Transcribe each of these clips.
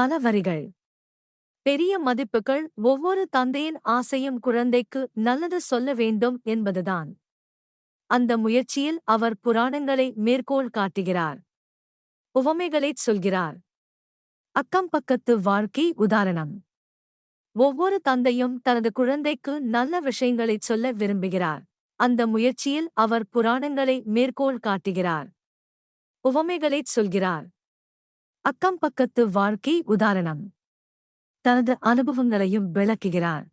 பல வரிகள் பெரிய மதிப்புகள் ஒவ்வொரு தந்தையின் ஆசையும் குழந்தைக்கு நல்லது சொல்ல வேண்டும் என்பதுதான். அந்த முயற்சியில் அவர் புராணங்களை மேற்கோள் காட்டுகிறார். உவமைகளைச் சொல்கிறார். அக்கம் பக்கத்து வாழ்க்கை உதாரணம். ஒவ்வொரு தந்தையும் தனது குழந்தைக்கு நல்ல விஷயங்களைச் சொல்ல விரும்புகிறார். அந்த முயற்சியில் அவர் புராணங்களை மேற்கோள் காட்டுகிறார். உவமைகளைச் சொல்கிறார். அக்கம் பக்கத்து வாழ்க்கை உதாரணம். தனது அனுபவங்களையும் விளக்குகிறார்.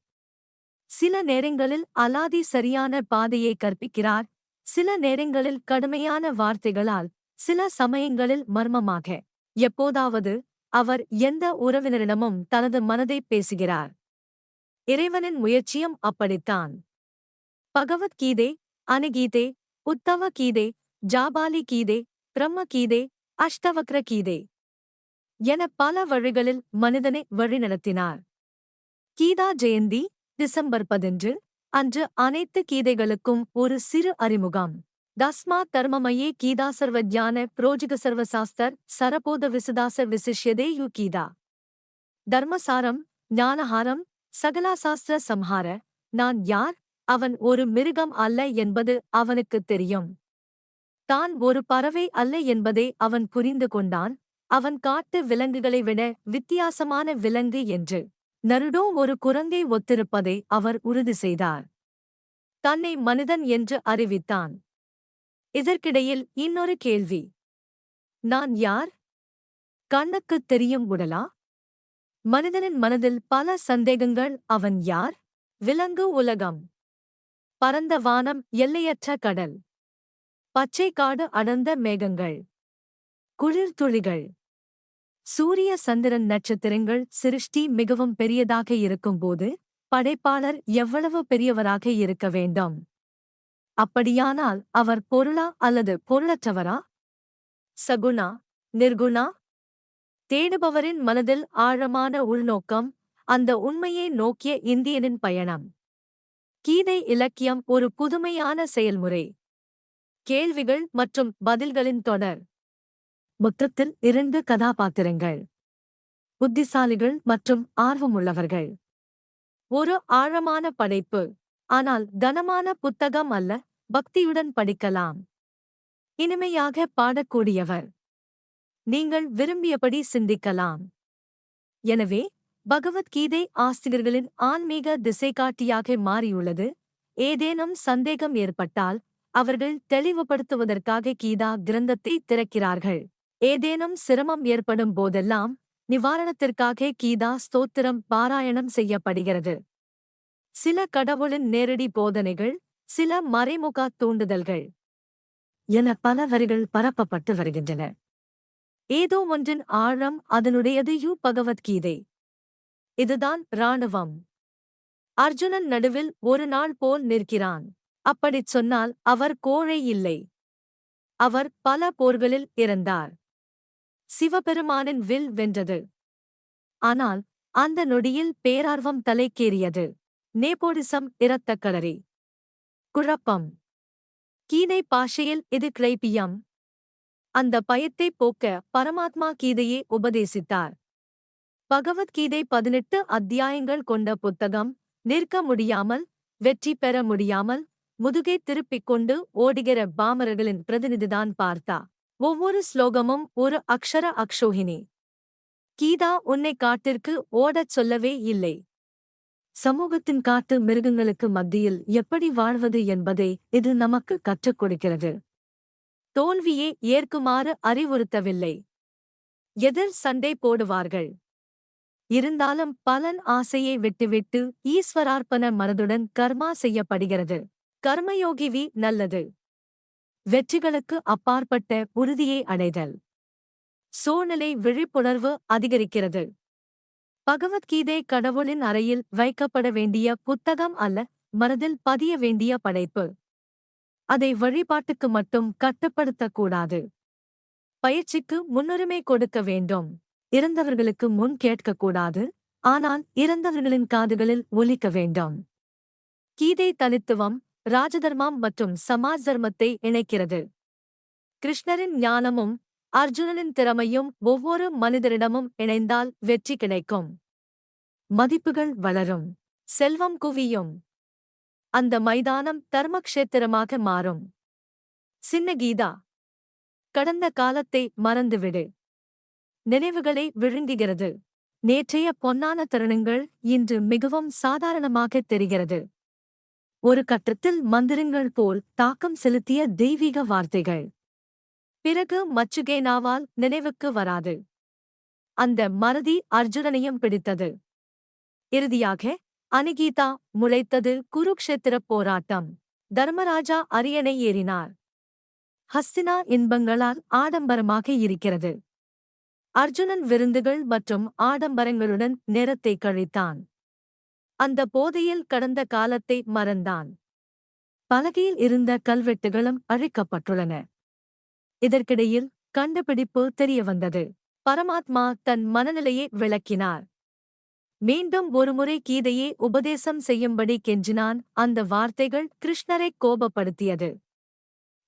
சில நேரங்களில் அலாதி சரியான பாதையை கற்பிக்கிறார். சில நேரங்களில் கடுமையான வார்த்தைகளால் சில சமயங்களில் மர்மமாக. எப்போதாவது அவர் எந்த உறவினரிடமும் தனது மனதை பேசுகிறார். இறைவனின் முயற்சியும் அப்படித்தான். பகவத்கீதை அனுகீதே உத்தவ கீதே ஜாபாலி கீதே பிரம்ம கீதே அஷ்டவக்ர கீதே என பல வழிகளில் மனிதனை வழிநடத்தினார் கீதா ஜெயந்தி டிசம்பர் பதினொன்று அன்று அனைத்து கீதைகளுக்கும் ஒரு சிறு அறிமுகம். தஸ்மா தர்மமயே கீதா சர்வஜான புரோஜிக சர்வசாஸ்தர் சரபோத விசுதாசர் விசிஷ்யதே யு கீதா. தர்மசாரம் ஞானஹாரம் சகலாசாஸ்திர சம்ஹார நான் யார் அவன் ஒரு மிருகம் அல்ல என்பது அவனுக்குத் தெரியும். தான் ஒரு பறவை அல்ல என்பதை அவன் புரிந்து கொண்டான் அவன் காட்டு விலங்குகளை விட வித்தியாசமான விலங்கு என்று. நருடோ ஒரு குரங்கை ஒத்திருப்பதை அவர் உறுதி செய்தார். தன்னை மனிதன் என்று அறிவித்தான். இதற்கிடையில் இன்னொரு கேள்வி. நான் யார்? கண்ணுக்குத் தெரியும் உடலா? மனிதனின் மனதில் பல சந்தேகங்கள். அவன் யார்? விலங்கு உலகம். பரந்த வானம் எல்லையற்ற கடல். பச்சை காடு அடர்ந்த மேகங்கள். குளிர் துளிகள். சூரிய சந்திரன் நட்சத்திரங்கள் சிருஷ்டி மிகவும் பெரியதாக இருக்கும்போது படைப்பாளர் எவ்வளவு பெரியவராக இருக்க வேண்டும்? அப்படியானால் அவர் பொருளா அல்லது பொருளற்றவரா? சகுணா நிர்குணா? தேடுபவரின் மனதில் ஆழமான உள்நோக்கம் அந்த உண்மையை நோக்கிய இந்தியனின் பயணம். கீதை இலக்கியம் ஒரு புதுமையான செயல்முறை. கேள்விகள் மற்றும் பதில்களின் தொடர். மொத்தத்தில் இரண்டு கதாபாத்திரங்கள். புத்திசாலிகள் மற்றும் ஆர்வமுள்ளவர்கள். ஒரு ஆழமான படைப்பு. ஆனால் கனமான புத்தகம் அல்ல பக்தியுடன் படிக்கலாம். இனிமையாக பாடக்கூடியவர். நீங்கள் விரும்பியபடி சிந்திக்கலாம். எனவே பகவத்கீதை ஆசிரியர்களின் ஆன்மீக திசைகாட்டியாக மாறியுள்ளது. ஏதேனும் சந்தேகம் ஏற்பட்டால் அவர்கள் தெளிவுபடுத்துவதற்காக கீதா கிரந்தத்தை திறக்கிறார்கள். ஏதேனும் சிரமம் ஏற்படும் போதெல்லாம் நிவாரணத்திற்காக கீதா ஸ்தோத்திரம் பாராயணம் செய்யப்படுகிறது. சில கடவுளின் நேரடி போதனைகள் சில மறைமுக தூண்டுதல்கள் என பல வரிகள் பரப்பப்பட்டு வருகின்றன. ஏதோ ஒன்றின் ஆழம் அதனுடையது யூ பகவத்கீதை. இதுதான் இராணுவம். அர்ஜுனன் நடுவில் ஒரு நாள் போல் நிற்கிறான். அப்படிச் சொன்னால் அவர் கோழை இல்லை. அவர் பல போர்களில் இறந்தார். சிவபெருமானின் வில் வென்றது. ஆனால் அந்த நொடியில் பேரார்வம் தலைக்கேறியது. நேபோடிசம் இரத்தக்களரி குழப்பம். கீதை பாஷையில் இது கிளைப்பியம் அந்த பயத்தை போக்க பரமாத்மா கீதையே உபதேசித்தார். பகவத்கீதை பதினெட்டு அத்தியாயங்கள் கொண்ட புத்தகம் நிற்க முடியாமல் வெற்றி பெற முடியாமல் முதுகை திருப்பிக் கொண்டு ஓடுகிற பாமரர்களின் பிரதிநிதிதான் பார்த்தா. ஒவ்வொரு ஸ்லோகமும் ஒரு அக்ஷர அக்ஷோகினி. கீதா உன்னை காட்டிற்கு ஓடச் சொல்லவே இல்லை. சமூகத்தின் காட்டு மிருகங்களுக்கு மத்தியில் எப்படி வாழ்வது என்பதை இது நமக்கு கற்றுக் கொடுக்கிறது. தோல்வியை ஏற்குமாறு அறிவுறுத்தவில்லை. எதிர் சண்டை போடுவார்கள். இருந்தாலும் பலன் ஆசையை விட்டுவிட்டு ஈஸ்வரார்ப்பண மனதுடன் கர்மா செய்யப்படுகிறது. கர்மயோகிவி நல்லது. வெற்றிகளுக்கு அப்பாற்பட்ட உறுதியை அடைதல். சூழ்நிலை விழிப்புணர்வு அதிகரிக்கிறது. பகவத்கீதை கடவுளின் அறையில் வைக்கப்பட வேண்டிய புத்தகம் அல்ல மனதில் பதிய வேண்டிய படைப்பு. அதை வழிபாட்டுக்கு மட்டும் கட்டுப்படுத்தக்கூடாது. பயிற்சிக்கு முன்னுரிமை கொடுக்க வேண்டும். இறந்தவர்களுக்கு முன் கேட்கக்கூடாது ஆனால் இறந்தவர்களின் காதுகளில் ஒலிக்க வேண்டும். கீதை தனித்துவம் ராஜதர்மம் மற்றும் சமாஜ் தர்மத்தை இணைக்கிறது. கிருஷ்ணரின் ஞானமும் அர்ஜுனனின் திறமையும் ஒவ்வொரு மனிதரிடமும் இணைந்தால் வெற்றி கிடைக்கும். மதிப்புகள் வளரும். செல்வம் குவியும். அந்த மைதானம் தர்மக்ஷேத்திரமாக மாறும். சின்ன கீதா கடந்த காலத்தை மறந்துவிடு. நினைவுகளை விழுங்குகிறது. நேற்றைய பொன்னான தருணங்கள் இன்று மிகவும் சாதாரணமாகத் தெரிகிறது. ஒரு கட்டத்தில் மந்திரங்கள் போல் தாக்கம் செலுத்திய தெய்வீக வார்த்தைகள். பிறகு மச்சுகேனாவால் நினைவுக்கு வராது. அந்த மறதி அர்ஜுனனையும் பிடித்தது. இறுதியாக அனிகீதா முளைத்தது குருக்ஷேத்திரப் போராட்டம். தர்மராஜா அரியணை ஏறினார். ஹஸ்தினா இன்பங்களால் ஆடம்பரமாக இருக்கிறது. அர்ஜுனன் விருந்துகள் மற்றும் ஆடம்பரங்களுடன் நேரத்தை கழித்தான். அந்த போதையில் கடந்த காலத்தை மறந்தான். பலகையில் இருந்த கல்வெட்டுகளும் அழிக்கப்பட்டுள்ளன. இதற்கிடையில் கண்டுபிடிப்பு தெரியவந்தது. பரமாத்மா தன் மனநிலையை விளக்கினார். மீண்டும் ஒருமுறை கீதையே உபதேசம் செய்யும்படி கெஞ்சினான். அந்த வார்த்தைகள் கிருஷ்ணரை கோபப்படுத்தியது.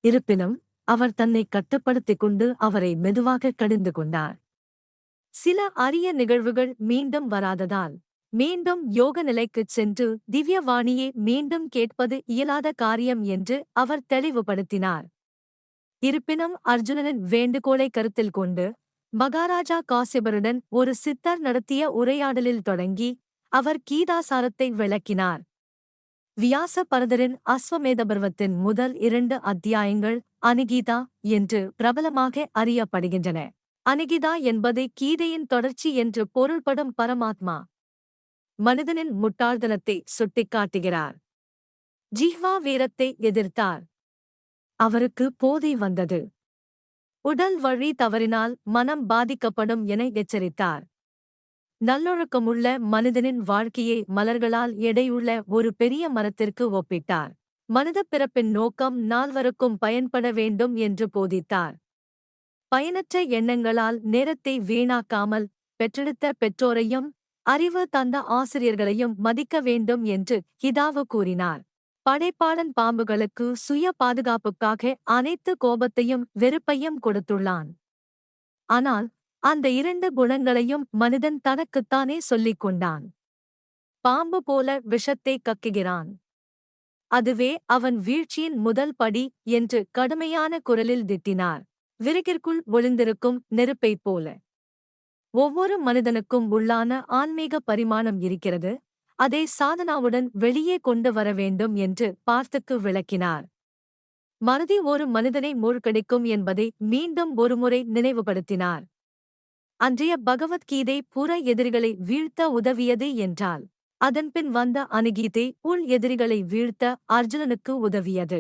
இருப்பினும் அவர் தன்னை கட்டுப்படுத்திக் கொண்டு அவரை மெதுவாக கடிந்து கொண்டார். சில அரிய நிகழ்வுகள் மீண்டும் வராததால் மீண்டும் யோக நிலைக்குச் சென்று திவ்யவாணியை மீண்டும் கேட்பது இயலாத காரியம் என்று அவர் தெளிவுபடுத்தினார். இருப்பினும் அர்ஜுனனின் வேண்டுகோளை கருத்தில் கொண்டு மகாராஜா காசிபருடன் ஒரு சித்தர் நடத்திய உரையாடலில் தொடங்கி அவர் கீதாசாரத்தை விளக்கினார். வியாச பரதரின் அஸ்வமேதபர்வத்தின் முதல் இரண்டு அத்தியாயங்கள் அனிகீதா என்று பிரபலமாக அறியப்படுகின்றன. அனிகிதா என்பதை கீதையின் தொடர்ச்சி என்று பொருள்படும் பரமாத்மா. மனிதனின் முட்டாள்தனத்தை சுட்டிக்காட்டுகிறார். ஜிஹ்வா வீரத்தை எதிர்த்தார். அவருக்கு போதை வந்தது. உடல் வழி தவறினால் மனம் பாதிக்கப்படும் என எச்சரித்தார். நல்லொழுக்கமுள்ள மனிதனின் வாழ்க்கையை மலர்களால் எடையுள்ள ஒரு பெரிய மரத்திற்கு ஒப்பிட்டார். மனித பிறப்பின் நோக்கம் நால்வருக்கும் பயன்பட வேண்டும் என்று போதித்தார். பயனற்ற எண்ணங்களால் நேரத்தை வீணாக்காமல் பெற்றெடுத்த பெற்றோரையும் அறிவு தந்த ஆசிரியர்களையும் மதிக்க வேண்டும் என்று ஹிதாவு கூறினார். படைப்பாளன் பாம்புகளுக்கு சுய பாதுகாப்புக்காக அனைத்து கோபத்தையும் வெறுப்பையும் கொடுத்துள்ளான். ஆனால் அந்த இரண்டு குணங்களையும் மனிதன் தனக்குத்தானே சொல்லிக் கொண்டான். பாம்பு போல விஷத்தை கக்குகிறான். அதுவே அவன் வீழ்ச்சியின் முதல் படி என்று கடுமையான குரலில் திட்டினார். விறகிற்குள் ஒளிந்திருக்கும் நெருப்பைப் போல. ஒவ்வொரு மனிதனுக்கும் உள்ளான ஆன்மீக பரிமாணம் இருக்கிறது. அதை சாதனாவுடன் வெளியே கொண்டு வர வேண்டும் என்று பார்த்துக்கு விளக்கினார். மறதி ஒரு மனிதனை மூழ்கடிக்கும் என்பதை மீண்டும் ஒருமுறை நினைவுபடுத்தினார். அன்றைய பகவத்கீதை புற எதிரிகளை வீழ்த்த உதவியது என்றால் அதன்பின் வந்த அனுகீதை உள் எதிரிகளை வீழ்த்த அர்ஜுனனுக்கு உதவியது.